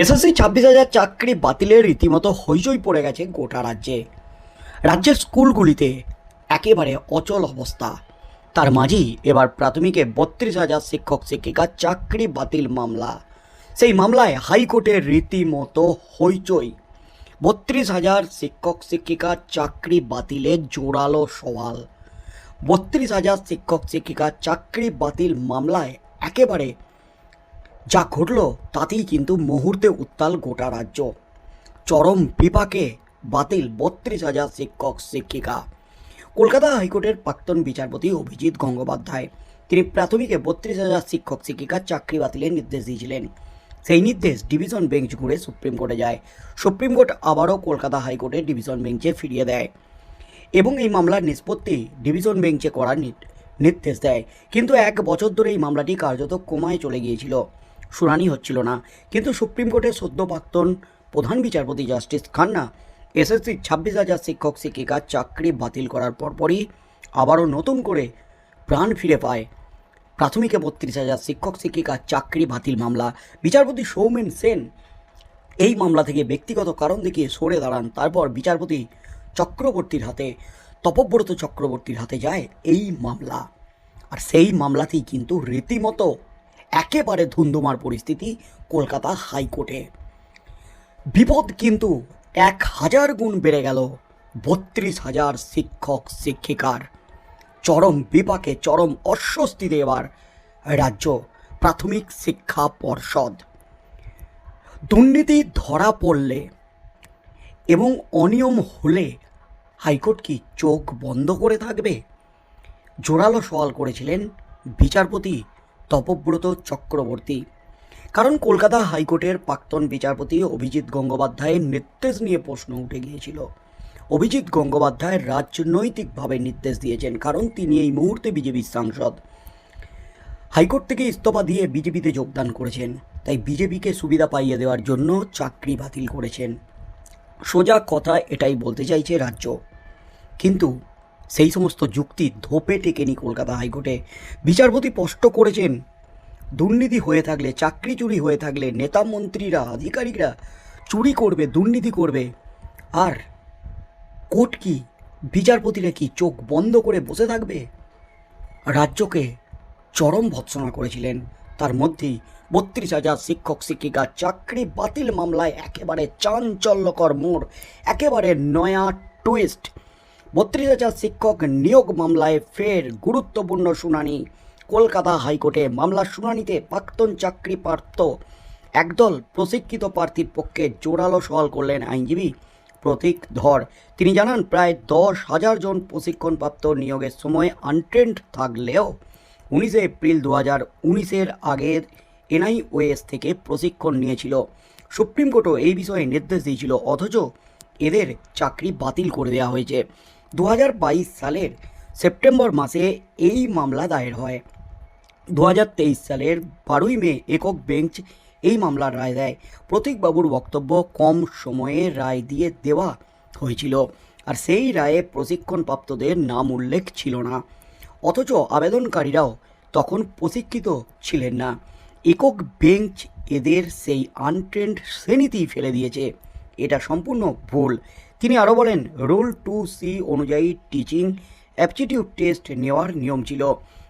SSC ছাব্বিশ হাজার চাকরি বাতিলের রীতিমতো হইচই পড়ে গেছে গোটা রাজ্যে। রাজ্যের স্কুলগুলিতে একেবারে অচল অবস্থা। তার মাঝেই এবার প্রাথমিকে বত্রিশ হাজার শিক্ষক শিক্ষিকার চাকরি বাতিল মামলা। সেই মামলায় হাইকোর্টের রীতিমতো হইচই। বত্রিশ হাজার শিক্ষক শিক্ষিকার চাকরি বাতিলের জোরালো সওয়াল। বত্রিশ হাজার শিক্ষক শিক্ষিকার চাকরি বাতিল মামলায় একেবারে যা ঘটল তাতেই কিন্তু মুহূর্তে উত্তাল গোটা রাজ্য। চরম বিপাকে বাতিল বত্রিশ হাজার শিক্ষক, শিক্ষিকা। কলকাতা হাইকোর্টের প্রাক্তন বিচারপতি অভিজিৎ গঙ্গোপাধ্যায় তিনি প্রাথমিকে বত্রিশ হাজার শিক্ষক শিক্ষিকার চাকরি বাতিলের নির্দেশ দিয়েছিলেন। সেই নির্দেশ ডিভিশন বেঞ্চ ঘুরে সুপ্রিম কোর্টে যায়। সুপ্রিম কোর্ট আবারও কলকাতা হাইকোর্টের ডিভিশন বেঞ্চে ফিরিয়ে দেয় এবং এই মামলার নিষ্পত্তি ডিভিশন বেঞ্চে করার নির্দেশ দেয়। কিন্তু এক বছর ধরে এই মামলাটি কার্যত কোমায় চলে গিয়েছিল। শুনানি হচ্ছিল না। কিন্তু সুপ্রিম কোর্টের সদ্য প্রাক্তন প্রধান বিচারপতি জাস্টিস খান্না এসএসসির ছাব্বিশ হাজার শিক্ষক শিক্ষিকার চাকরি বাতিল করার পরপরই আবারও নতুন করে প্রাণ ফিরে পায়। প্রাথমিকে বত্রিশ হাজার শিক্ষক শিক্ষিকার চাকরি বাতিল মামলা। বিচারপতি সৌমেন সেন এই মামলা থেকে ব্যক্তিগত কারণ দেখিয়ে সরে দাঁড়ান। তারপর বিচারপতি চক্রবর্তীর হাতে, তপব্রত চক্রবর্তীর হাতে যায় এই মামলা। আর সেই মামলাতেই কিন্তু রীতিমতো একেবারে ধুন্ধুমার পরিস্থিতি কলকাতা হাইকোর্টে। বিপদ কিন্তু এক হাজার গুণ বেড়ে গেল, বত্রিশ হাজার শিক্ষক, শিক্ষিকার। চরম বিপাকে, চরম অস্বস্তিতে এবার রাজ্য প্রাথমিক শিক্ষা পর্ষদ। দুর্নীতি ধরা পড়লে এবং অনিয়ম হলে হাইকোর্ট কি চোখ বন্ধ করে থাকবে? জোরালো সওয়াল করেছিলেন বিচারপতি তপব্রত চক্রবর্তী। কারণ কলকাতা হাইকোর্টের প্রাক্তন বিচারপতি অভিজিৎ গঙ্গোপাধ্যায়ের নির্দেশ নিয়ে প্রশ্ন উঠে গিয়েছিল। অভিজিৎ গঙ্গোপাধ্যায় রাজনৈতিকভাবে নির্দেশ দিয়েছেন, কারণ তিনি এই মুহূর্তে বিজেপির সাংসদ। হাইকোর্ট থেকে ইস্তফা দিয়ে বিজেপিতে যোগদান করেছেন, তাই বিজেপিকে সুবিধা পাইয়ে দেওয়ার জন্য চাকরি বাতিল করেছেন। সোজা কথা এটাই বলতে চাইছে রাজ্য। কিন্তু সেই সমস্ত যুক্তি ধোপে টেকেনি কলকাতা হাইকোর্টে। বিচারপতি স্পষ্ট করেছেন, দুর্নীতি হয়ে থাকলে, চাকরি চুরি হয়ে থাকলে নেতা মন্ত্রীরা, আধিকারিকরা চুরি করবে, দুর্নীতি করবে। আর কোর্ট কি, বিচারপতিরা কি চোখ বন্ধ করে বসে থাকবে? রাজ্যকে চরম ভৎসনা করেছিলেন। তার মধ্যেই বত্রিশ হাজার শিক্ষক, শিক্ষিকা, চাকরি বাতিল মামলায় একেবারে চাঞ্চল্যকর মোড়, একেবারে নয়া টুইস্ট বত্রিশ হাজার শিক্ষক নিয়োগ মামলায় ফের গুরুত্বপূর্ণ শুনানি। কলকাতা হাইকোর্টে মামলার শুনানিতে প্রাক্তন চাকরি প্রার্থ একদল প্রশিক্ষিত প্রার্থীর পক্ষে জোরালো সওয়াল করলেন আইনজীবী প্রতীক ধর। তিনি জানান, প্রায় দশ হাজার জন প্রশিক্ষণপ্রাপ্ত নিয়োগের সময় আনট্রেন্ড থাকলেও উনিশে এপ্রিল দু হাজার উনিশের আগের এনআইওএস থেকে প্রশিক্ষণ নিয়েছিল। সুপ্রিম কোর্টও এই বিষয়ে নির্দেশ দিয়েছিল, অথচ এদের চাকরি বাতিল করে দেওয়া হয়েছে। দু হাজার বাইশ সালের সেপ্টেম্বর মাসে এই মামলা দায়ের হয়। দু হাজার তেইশ সালের বারোই মে একক বেঞ্চ এই মামলার রায় দেয়। প্রতীকবাবুর বক্তব্য কম সময়ে রায় দিয়ে দেওয়া হয়েছিল আর সেই রায়ে প্রশিক্ষণপ্রাপ্তদের নাম উল্লেখ ছিল না। অথচ আবেদনকারীরাও তখন প্রশিক্ষিত ছিলেন না। একক বেঞ্চ এদের সেই আনট্রেন্ড শ্রেণীতেই ফেলে দিয়েছে। এটা সম্পূর্ণ ভুল। তিনি আরও বলেন, রুল টু সি অনুযায়ী টিচিং অ্যাপটিটিউড টেস্ট নেওয়ার নিয়ম ছিল,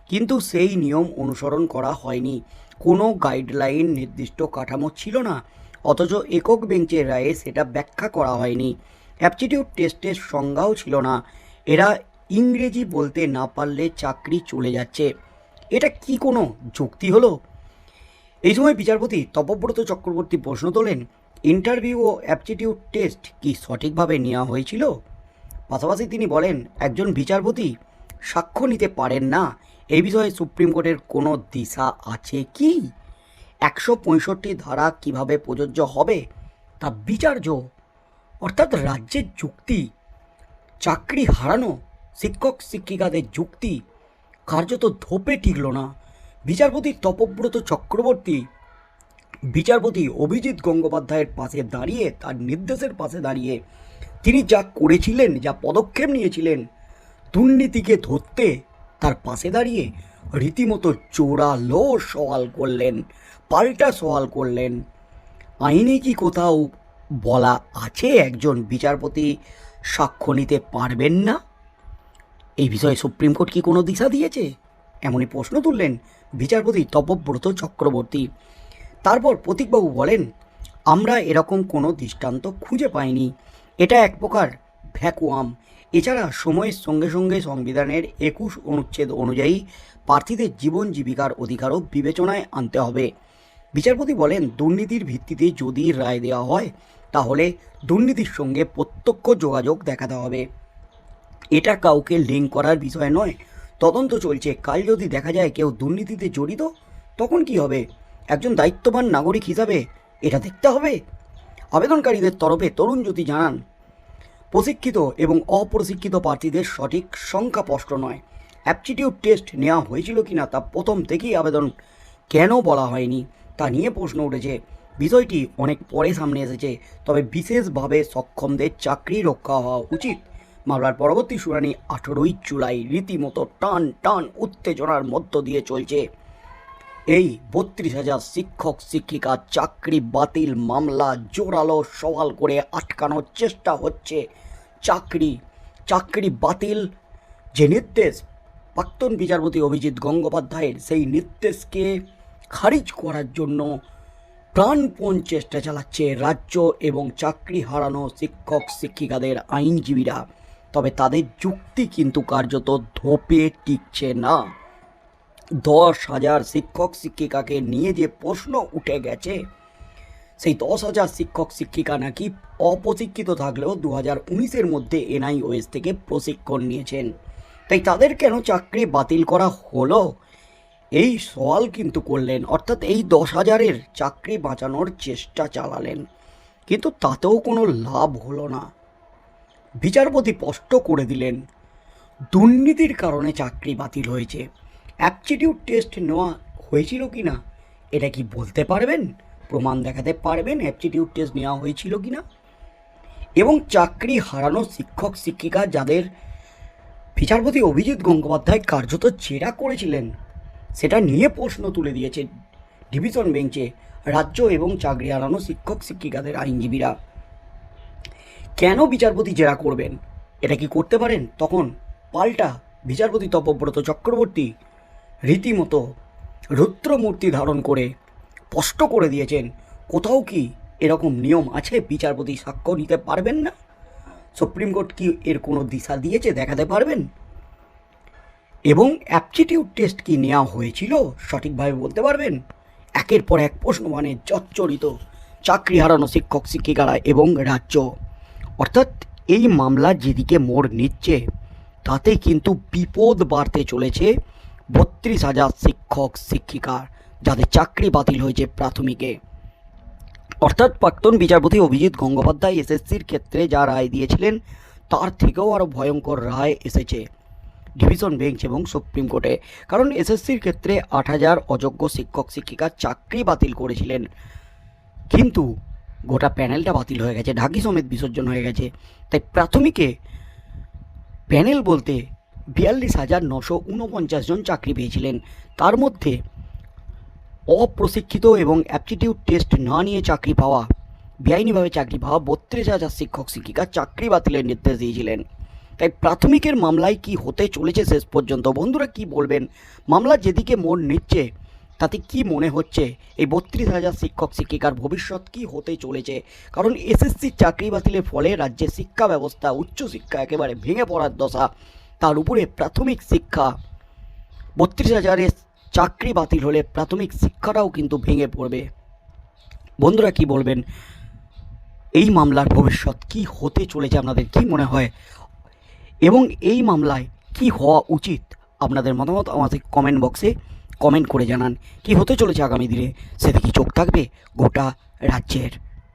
কিন্তু সেই নিয়ম অনুসরণ করা হয়নি। কোনো গাইডলাইন নির্দিষ্ট কাঠামো ছিল না, অথচ একক বেঞ্চের রায়ে সেটা ব্যাখ্যা করা হয়নি। অ্যাপটিটিউড টেস্টের সংজ্ঞাও ছিল না। এরা ইংরেজি বলতে না পারলে চাকরি চলে যাচ্ছে। এটা কি কোনো যুক্তি হলো? এই সময় বিচারপতি তপব্রত চক্রবর্তী প্রশ্ন তোলেন ইন্টারভিউ ও অ্যাপটিটিউড টেস্ট কি সঠিকভাবে নেওয়া হয়েছিল? পাশাপাশি তিনি বলেন, একজন বিচারপতি সাক্ষ্য নিতে পারেন না। এই বিষয়ে সুপ্রিম কোর্টের কোনো দিশা আছে কি? একশো পঁয়ষট্টি ধারা কীভাবে প্রযোজ্য হবে? তা বিচার্য, অর্থাৎ রাজ্যের যুক্তি, চাকরি হারানো, শিক্ষক শিক্ষিকাদের যুক্তি, কার্যত ধোপে টিকল না। বিচারপতি তপব্রত চক্রবর্তী বিচারপতি অভিজিৎ গঙ্গোপাধ্যায়ের পাশে দাঁড়িয়ে, তার নির্দেশের পাশে দাঁড়িয়ে তিনি যা করেছিলেন, যা পদক্ষেপ নিয়েছিলেন, দুর্নীতিকে ধরতে তার পাশে দাঁড়িয়ে রীতিমতো জোরালো সওয়াল করলেন, পাল্টা সওয়াল করলেন। আইনে কি কোথাও বলা আছে একজন বিচারপতি সাক্ষ্য নিতে পারবেন না? এই বিষয়ে সুপ্রিম কোর্ট কি কোনো দিশা দিয়েছে? এমনই প্রশ্ন তুললেন বিচারপতি তপব্রত চক্রবর্তী। তারপর প্রতীকবাবু বলেন, আমরা এরকম কোনো দৃষ্টান্ত খুঁজে পাইনি। এটা এক প্রকার ভ্যাকুয়াম। এছাড়া সময়ের সঙ্গে সঙ্গে সংবিধানের একুশ অনুচ্ছেদ অনুযায়ী প্রার্থীদের জীবন জীবিকার অধিকারও বিবেচনায় আনতে হবে। বিচারপতি বলেন, দুর্নীতির ভিত্তিতে যদি রায় দেওয়া হয়, তাহলে দুর্নীতির সঙ্গে প্রত্যক্ষ যোগাযোগ দেখাতে হবে। এটা কাউকে লিঙ্ক করার বিষয় নয়। তদন্ত চলছে। কাল যদি দেখা যায় কেউ দুর্নীতিতে জড়িত, তখন কি হবে? একজন দায়িত্ববান নাগরিক হিসাবে এটা দেখতে হবে। আবেদনকারীদের তরফে তরুণ জ্যোতি জানান, প্রশিক্ষিত এবং অপ্রশিক্ষিত প্রার্থীদের সঠিক সংখ্যা স্পষ্ট নয়। অ্যাপটিটিউড টেস্ট নেওয়া হয়েছিল কিনা তা প্রথম থেকেই আবেদন কেন বলা হয়নি তা নিয়ে প্রশ্ন উঠেছে। বিষয়টি অনেক পরে সামনে এসেছে, তবে বিশেষভাবে সক্ষমদের চাকরি রক্ষা হওয়া উচিত। মামলার পরবর্তী শুনানি আঠেরোই জুলাই, রীতিমতো টান টান উত্তেজনার মধ্য দিয়ে চলছে। এই বত্রিশ হাজার শিক্ষক, শিক্ষিকা, চাকরি বাতিল মামলা জোরালো সওয়াল করে আটকানোর চেষ্টা হচ্ছে। চাকরি চাকরি বাতিল? যে নির্দেশ, প্রাক্তন বিচারপতি অভিজিৎ গঙ্গোপাধ্যায়ের, সেই নির্দেশকে খারিজ করার জন্য প্রাণপণ চেষ্টা চালাচ্ছে রাজ্য এবং চাকরি হারানো শিক্ষক, শিক্ষিকাদের আইনজীবীরা। তবে তাদের যুক্তি কিন্তু কার্যত ধোপে টিকছে না। দশ হাজার শিক্ষক, শিক্ষিকাকে নিয়ে যে প্রশ্ন উঠে গেছে, সেই দশ হাজার শিক্ষক, শিক্ষিকা নাকি অপ্রশিক্ষিত থাকলেও দু হাজার উনিশের মধ্যে এনআইওএস থেকে প্রশিক্ষণ নিয়েছেন। তাই তাদের কেন চাকরি বাতিল করা হলো? এই সওয়াল কিন্তু করলেন, অর্থাৎ এই দশ হাজারের চাকরি বাঁচানোর চেষ্টা চালালেন। কিন্তু তাতেও কোনো লাভ হলো না। বিচারপতি স্পষ্ট করে দিলেন, দুর্নীতির কারণে চাকরি বাতিল হয়েছে। অ্যাপটিটিউড টেস্ট নেওয়া হয়েছিল কি না? এটা কি বলতে পারবেন? প্রমাণ দেখাতে পারবেন অ্যাপটিটিউড টেস্ট নেওয়া হয়েছিল কি না? এবং চাকরি হারানো শিক্ষক, শিক্ষিকা যাদের বিচারপতি অভিজিৎ গঙ্গোপাধ্যায় কার্যত জেরা করেছিলেন, সেটা নিয়ে প্রশ্ন তুলে দিয়েছে ডিভিশন বেঞ্চে রাজ্য এবং চাকরি হারানো শিক্ষক, শিক্ষিকাদের আইনজীবীরা। কেন বিচারপতি জেরা করবেন? এটা কি করতে পারেন? তখন পাল্টা বিচারপতি তপব্রত চক্রবর্তী রীতিমতো রুদ্রমূর্তি ধারণ করে স্পষ্ট করে দিয়েছেন, কোথাও কি এরকম নিয়ম আছে? বিচারপতি সাক্ষ্য নিতে পারবেন না? সুপ্রিম কোর্ট কি এর কোনো দিশা দিয়েছে দেখাতে পারবেন? এবং অ্যাপটিটিউড টেস্ট কি নেওয়া হয়েছিল সঠিকভাবে বলতে পারবেন? একের পর এক প্রশ্ন মানে জর্জরিত চাকরি হারানো শিক্ষক, শিক্ষিকারা এবং রাজ্য। অর্থাৎ এই মামলা যেদিকে মোড় নিচ্ছে তাতে কিন্তু বিপদ বাড়তে চলেছে বত্রিশ হাজার শিক্ষক, শিক্ষিকার, যাদের চাকরি বাতিল হয়েছে প্রাথমিকে। অর্থাৎ প্রাক্তন বিচারপতি অভিজিৎ গঙ্গোপাধ্যায় এসএসসির ক্ষেত্রে যা রায় দিয়েছিলেন, তার থেকেও আরও ভয়ঙ্কর রায় এসেছে। ডিভিশন বেঞ্চ এবং সুপ্রিম কোর্টে, কারণ এসএসসির ক্ষেত্রে আট হাজার অযোগ্য শিক্ষক, শিক্ষিকা চাকরি বাতিল করেছিলেন। কিন্তু গোটা প্যানেলটা বাতিল হয়ে গেছে, ঢাকি সমেত বিসর্জন হয়ে গেছে। তাই প্রাথমিকে প্যানেল বলতে বিয়াল্লিশ হাজার নশো উনপঞ্চাশ জন চাকরি পেয়েছিলেন। তার মধ্যে অপ্রশিক্ষিত এবং অ্যাপটিটিউড টেস্ট না নিয়ে চাকরি পাওয়া, বেআইনিভাবে চাকরি পাওয়া বত্রিশ হাজার শিক্ষক, শিক্ষিকা চাকরি বাতিলের নির্দেশ দিয়েছিলেন। তাই প্রাথমিকের মামলায় কি হতে চলেছে শেষ পর্যন্ত? বন্ধুরা, কি বলবেন? মামলা যেদিকে মোড় নিচ্ছে, তাতে কি মনে হচ্ছে? এই বত্রিশ হাজার শিক্ষক, শিক্ষিকার ভবিষ্যৎ কি হতে চলেছে? কারণ এসএসসির চাকরি বাতিলের ফলে রাজ্যের শিক্ষা ব্যবস্থা, উচ্চশিক্ষা একেবারে ভেঙে পড়ার দশা। তার উপরে প্রাথমিক শিক্ষা। বত্রিশ হাজারের চাকরি বাতিল হলে প্রাথমিক শিক্ষাটাও কিন্তু ভেঙে পড়বে। বন্ধুরা কি বলবেন? এই মামলার ভবিষ্যৎ কি হতে চলেছে আপনাদের কি মনে হয়? এবং এই মামলায় কি হওয়া উচিত? আপনাদের মতামত আমাদের কমেন্ট বক্সে কমেন্ট করে জানান। কি হতে চলেছে আগামী দিনে? সেদিকে চোখ থাকবে গোটা রাজ্যের।